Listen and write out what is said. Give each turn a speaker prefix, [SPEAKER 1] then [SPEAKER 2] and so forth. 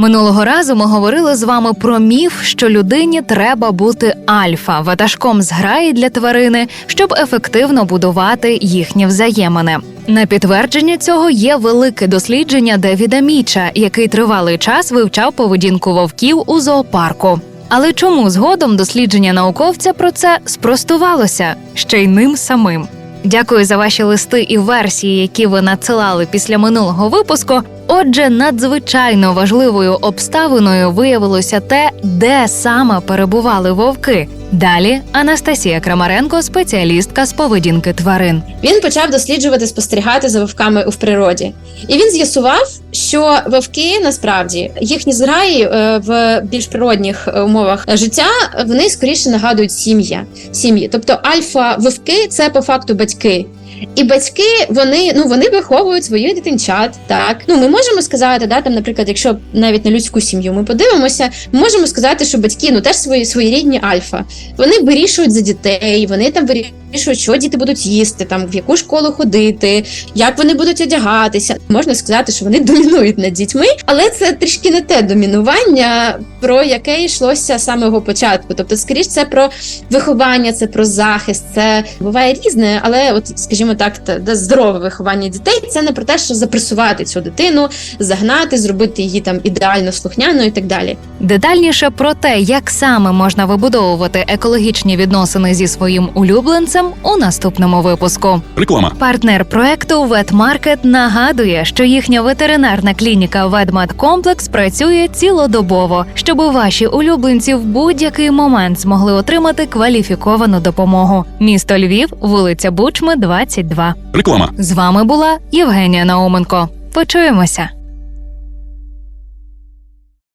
[SPEAKER 1] Минулого разу ми говорили з вами про міф, що людині треба бути альфа ватажком зграї для тварини, щоб ефективно будувати їхні взаємини. На підтвердження цього є велике дослідження Девіда Міча, який тривалий час вивчав поведінку вовків у зоопарку. Але чому згодом дослідження науковця про це спростувалося ще й ним самим? Дякую за ваші листи і версії, які ви надсилали після минулого випуску. Отже, надзвичайно важливою обставиною виявилося те, де саме перебували вовки. Далі Анастасія Крамаренко, спеціалістка з поведінки тварин.
[SPEAKER 2] Він почав досліджувати, спостерігати за вовками в природі, і він з'ясував, що вовки насправді їхні зграї е, в більш природних е, умовах життя вони скоріше нагадують сім'я сім'ї. Тобто альфа вовки це по факту батьки. І батьки вони ну вони виховують своїх дитинчат. Так ну ми можемо сказати, да там, наприклад, якщо навіть на людську сім'ю ми подивимося, ми можемо сказати, що батьки ну теж свої своєрідні альфа. Вони вирішують за дітей, вони там вирішують, що діти будуть їсти, там в яку школу ходити, як вони будуть одягатися. Можна сказати, що вони домінують над дітьми, але це трішки не те домінування, про яке йшлося з самого початку. Тобто, скоріш, це про виховання, це про захист, це буває різне, але от, скажімо так, та- та здорове виховання дітей це не про те, що запресувати цю дитину, загнати, зробити її там ідеально слухняною і так далі.
[SPEAKER 1] Детальніше про те, як саме можна вибудовувати екологічні відносини зі своїм улюбленцем у наступному випуску.
[SPEAKER 3] Реклама.
[SPEAKER 1] Партнер проекту Ветмаркет нагадує, що їхня ветеринарна клініка Ведмедкомплекс працює цілодобово, щоб ваші улюбленці в будь-який момент змогли отримати кваліфіковану допомогу. Місто Львів, вулиця Бучми, 22.
[SPEAKER 3] Реклама.
[SPEAKER 1] З вами була Євгенія Науменко. Почуємося.